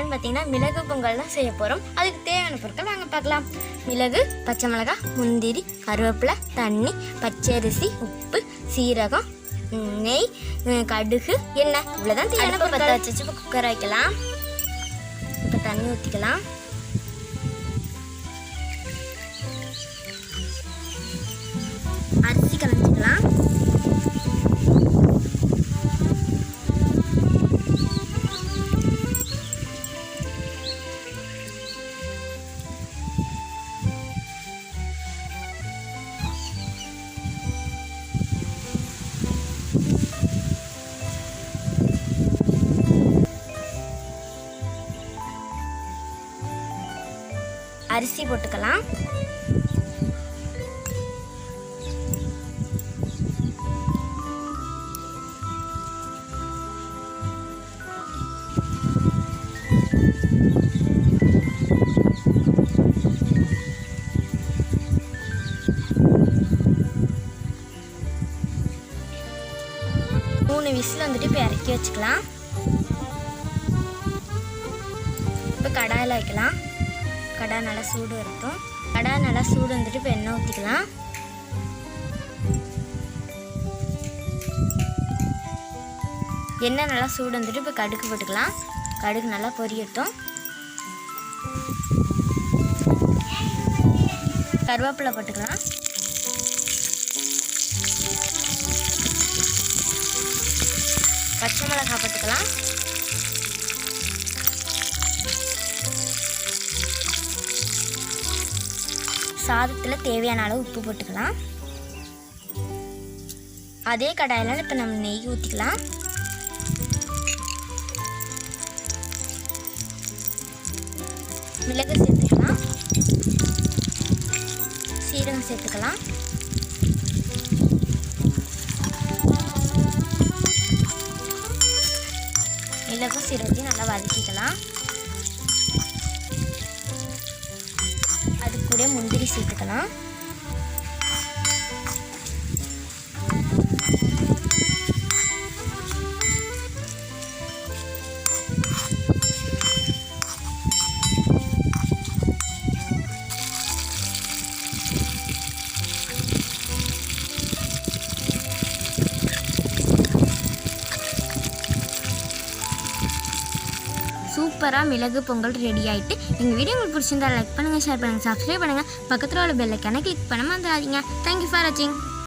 வீடியோன்னு பார்த்தீங்கன்னா மிளகு பொங்கல் தான் செய்ய போகிறோம் அதுக்கு தேவையான பொருட்கள் வாங்க பார்க்கலாம். மிளகு பச்சை மிளகாய் முந்திரி கருவேப்பிலை தண்ணி பச்சரிசி உப்பு சீரகம் நெய் கடுகு எண்ணெய். இவ்வளோதான் தேவையான பற்ற வச்சு வச்சு குக்கர் வைக்கலாம். இப்போ தண்ணி ஊற்றிக்கலாம் அரிசி கலந்துக்கலாம். அரிசி போட்டுக்கலாம். மூணு விசில் வந்துட்டு இப்போ இறக்கி வச்சுக்கலாம். இப்போ கடாயில் வைக்கலாம். கடா நல்லா சூடு வரட்டும். கடா நல்லா சூடு வந்துட்டு இப்போ எண்ணெய் ஊற்றிக்கலாம் எண்ணெய் நல்லா சூடு வந்துட்டு இப்போ கடுகு போட்டுக்கலாம். கடுகு நல்லா பொரியட்டும். கருவேப்பிலை போட்டுக்கலாம். பச்சை மிளகாய் போட்டுக்கலாம். சாதத்தில் தேவையான அளவு உப்பு போட்டுக்கலாம். அதே கடாயில் இப்போ நம்ம நெய் ஊற்றிக்கலாம் மிளகு சேர்த்துக்கலாம். சீரகம் சேர்த்துக்கலாம். மிளகும் சீரகத்தையும் நல்லா வதக்கிக்கலாம். கூட முந்திரி சேர்த்துக்கலாம். சூப்பராக மிளகு பொங்கல் ரெடி ஆகிட்டு எங்கள் வீடியோ உங்களுக்கு பிடிச்சிருந்தா லைக் பண்ணுங்கள் ஷேர் பண்ணுங்கள் சப்ஸ்கிரைப் பண்ணுங்கள் பக்கத்தில் உள்ள பெல்லைக்கான கிளிக் பண்ண மறந்துடாதீங்க. தேங்க்யூ ஃபார் வாட்சிங்